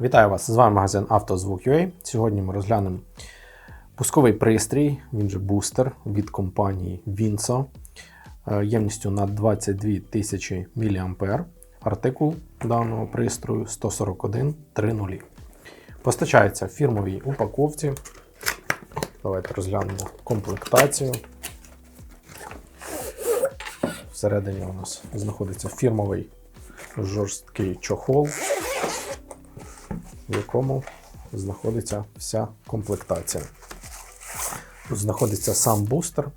Вітаю вас! З вами магазин «Автозвук.UA». Сьогодні ми розглянемо пусковий пристрій, він же бустер від компанії Vinso е, ємністю на 22 тисячі мА. Артикул даного пристрою 141.3.0. Постачається в фірмовій упаковці. Давайте розглянемо комплектацію. Всередині у нас знаходиться фірмовий жорсткий чохол в якому знаходиться вся комплектація. Тут знаходиться сам бустер.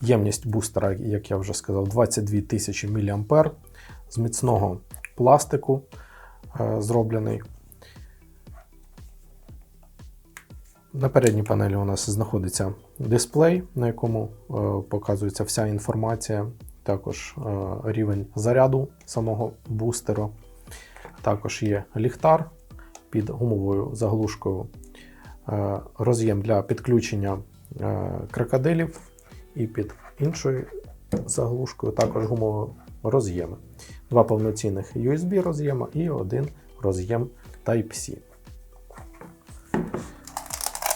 Ємність бустера, як я вже сказав, 22 тисячі мА з міцного пластику е, зроблений. На передній панелі у нас знаходиться дисплей, на якому е, показується вся інформація, також е, рівень заряду самого бустеру. Також є ліхтар під гумовою заглушкою, е, роз'єм для підключення е, крокодилів і під іншою заглушкою також гумові роз'єми. Два повноцінних USB роз'єма і один роз'єм Type-C.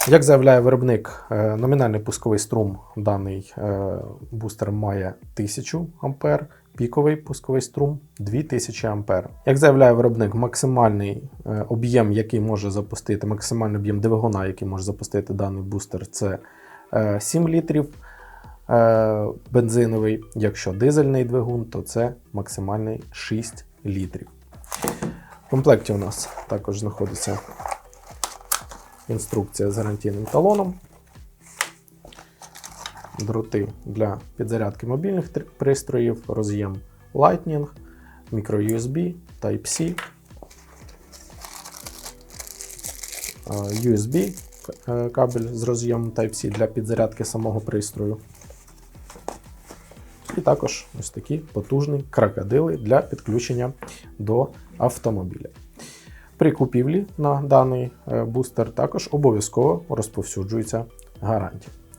Як заявляє виробник, е, номінальний пусковий струм даний бустер має 1000 А, піковий пусковий струм 2000 А. Як заявляє виробник, максимальний е, об'єм, який може запустити, максимальний об'єм двигуна, який може запустити даний бустер, це е, 7 літрів е, бензиновий. Якщо дизельний двигун, то це максимальний 6 літрів. В комплекті у нас також знаходиться інструкція з гарантійним талоном дроти для підзарядки мобільних пристроїв, роз'єм Lightning, microUSB, Type-C, е, USB е, кабель з роз'ємом Type-C для підзарядки самого пристрою. І також ось такі потужні крокодили для підключення до автомобіля. При купівлі на даний е, бустер також обов'язково розповсюджується гарантія.